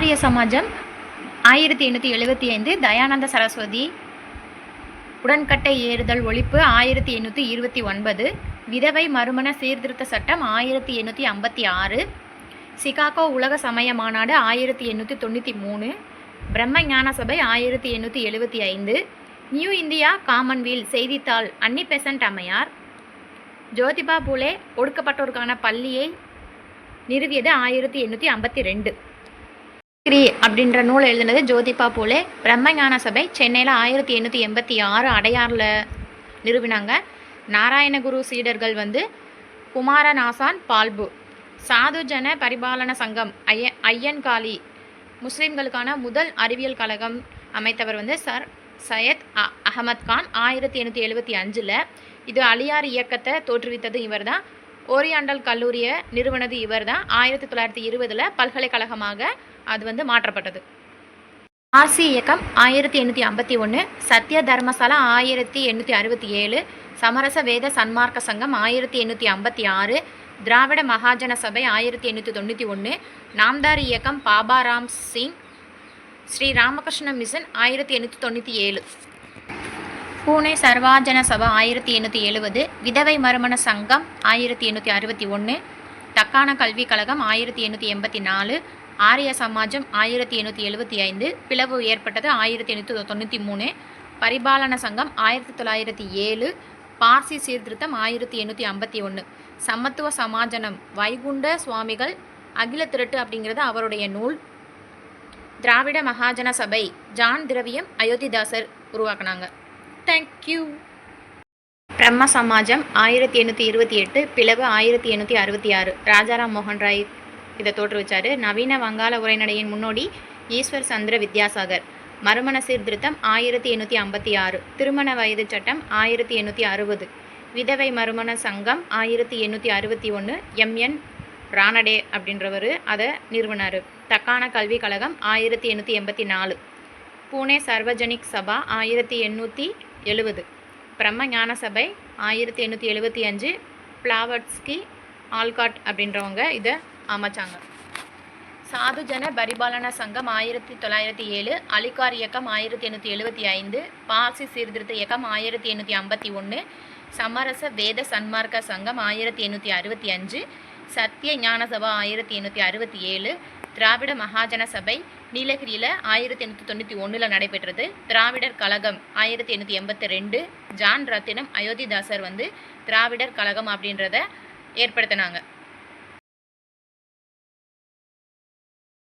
ஆரிய சமாஜம் ஆயிரத்தி எண்ணூற்றி எழுபத்தி ஐந்து தயானந்த சரஸ்வதி. உடன்கட்டை ஏறுதல் ஒழிப்பு ஆயிரத்தி எண்ணூற்றி இருபத்தி ஒன்பது. விதவை மறுமண சீர்திருத்த சட்டம் ஆயிரத்தி எண்ணூற்றி ஐம்பத்தி ஆறு. சிகாகோ உலக சமய மாநாடு ஆயிரத்தி எண்ணூற்றி தொண்ணூற்றி மூணு. பிரம்ம ஞான சபை ஆயிரத்தி எண்ணூற்றி எழுபத்தி ஐந்து. நியூ இந்தியா காமன்வீல் செய்தித்தாள் அன்னி பெசன்ட் அம்மையார். ஜோதிபா பூலே ஒடுக்கப்பட்டோருக்கான பள்ளியை நிறுவியது ஆயிரத்தி எண்ணூற்றி ஐம்பத்தி ரெண்டு. கிரி அப்படின்ற நூல் எழுதினது ஜோதிபா பூலே. பிரம்மஞான சபை சென்னையில் ஆயிரத்தி எண்ணூற்றி எண்பத்தி ஆறு அடையாறில் நிறுவினாங்க. நாராயணகுரு சீடர்கள் வந்து குமாரநாசான் பால்பு. சாதுஜன பரிபாலன சங்கம் ஐய ஐயன்காளி முஸ்லீம்களுக்கான முதல் அறிவியல் கழகம் அமைத்தவர் வந்து சர் சையத் அ அகமத் கான். ஆயிரத்தி எண்ணூற்றி எழுபத்தி அஞ்சில் இது அலியார் இயக்கத்தை தோற்றுவித்தது இவர் தான் ஓரியாண்டல் கல்லூரியை நிறுவனது இவர் தான் ஆயிரத்தி தொள்ளாயிரத்தி இருபதில் பல்கலைக்கழகமாக அது வந்து மாற்றப்பட்டது. ஆர்சி இயக்கம் ஆயிரத்தி எண்ணூற்றி ஐம்பத்தி ஒன்று சத்ய தர்மசாலா ஆயிரத்தி எண்ணூற்றி அறுபத்தி ஏழு சமரச வேத சன்மார்க்க சங்கம் ஆயிரத்தி எண்ணூற்றி ஐம்பத்தி ஆறு திராவிட மகாஜன சபை ஆயிரத்தி எண்ணூற்றி தொண்ணூற்றி ஒன்று நாம்தார் இயக்கம் பாபாராம் சிங் ஸ்ரீ ராமகிருஷ்ண மிஷன் ஆயிரத்தி எண்ணூற்றி தொண்ணூற்றி ஏழு. பூனே சர்வாஜன சபா ஆயிரத்தி எண்ணூற்றி எழுபது விதவை மறுமண சங்கம் ஆயிரத்தி எண்ணூற்றி அறுபத்தி ஒன்று தக்கான கல்விக் கழகம் ஆயிரத்தி எண்ணூற்றி எண்பத்தி நாலு ஆரிய சமாஜம் ஆயிரத்தி எண்ணூற்றி எழுபத்தி ஐந்து பிளவு ஏற்பட்டது ஆயிரத்தி எண்ணூற்றி தொண்ணூற்றி மூணு பரிபாலன சங்கம் ஆயிரத்தி தொள்ளாயிரத்தி ஏழு பார்சி சீர்திருத்தம் ஆயிரத்தி எண்ணூற்றி ஐம்பத்தி ஒன்று சமத்துவ சமாஜனம் வைகுண்ட சுவாமிகள் அகில திரட்டு அப்படிங்கிறது அவருடைய நூல். திராவிட மகாஜன சபை ஜான் திரவியம் அயோத்திதாசர் உருவாக்குனாங்க. தேங்க்யூ பிரம்ம சமாஜம் ஆயிரத்தி எண்ணூற்றி இருபத்தி எட்டு பிளவு ஆயிரத்தி எண்ணூற்றி அறுபத்தி ஆறு. ராஜாராம் மோகன் ராய் இதை தோற்றுவிச்சார் நவீன வங்காள உரைநடையின் முன்னோடி ஈஸ்வர் சந்திர வித்யாசாகர். மறுமண சீர்திருத்தம் ஆயிரத்தி எண்ணூற்றி ஐம்பத்தி ஆறு. திருமண வயது சட்டம் ஆயிரத்தி எண்ணூற்றி அறுபது. விதவை மறுமண சங்கம் ஆயிரத்தி எண்ணூற்றி அறுபத்தி ஒன்று எம்என் ராணடே அப்படின்றவர் அதை நிறுவனார். தக்கான கல்விக் கழகம் ஆயிரத்தி எண்ணூற்றி எண்பத்தி நாலு. பூனே சர்வஜனிக் சபா ஆயிரத்தி எண்ணூற்றி எழுபது. பிரம்ம ஞான சபை ஆயிரத்தி எண்ணூற்றி எழுபத்தி அஞ்சு பிளாவட்ஸ்கி ஆல்காட் அப்படின்றவங்க இதை அமைச்சாங்க. சாதுஜன பரிபாலன சங்கம் ஆயிரத்தி தொள்ளாயிரத்தி ஏழு அலிகார் இயக்கம் ஆயிரத்தி எண்ணூற்றி எழுபத்தி ஐந்து பார்சி சீர்திருத்த இயக்கம் ஆயிரத்தி எண்ணூற்றி ஐம்பத்தி ஒன்று சமரச வேத சன்மார்க்க சங்கம் ஆயிரத்தி எண்ணூற்றி அறுபத்தி அஞ்சு சத்திய ஞான சபா ஆயிரத்தி எண்ணூற்றி அறுபத்தி ஏழு திராவிட மகாஜன சபை நீலகிரியில் ஆயிரத்தி எண்ணூற்றி தொண்ணூற்றி ஒன்றில் நடைபெற்றது. திராவிடர் கழகம் ஆயிரத்தி எண்ணூற்றி எண்பத்தி ரெண்டு ஜான் ரத்தினம் அயோத்திதாசர் வந்து திராவிடர் கழகம் அப்படின்றத ஏற்படுத்தினாங்க.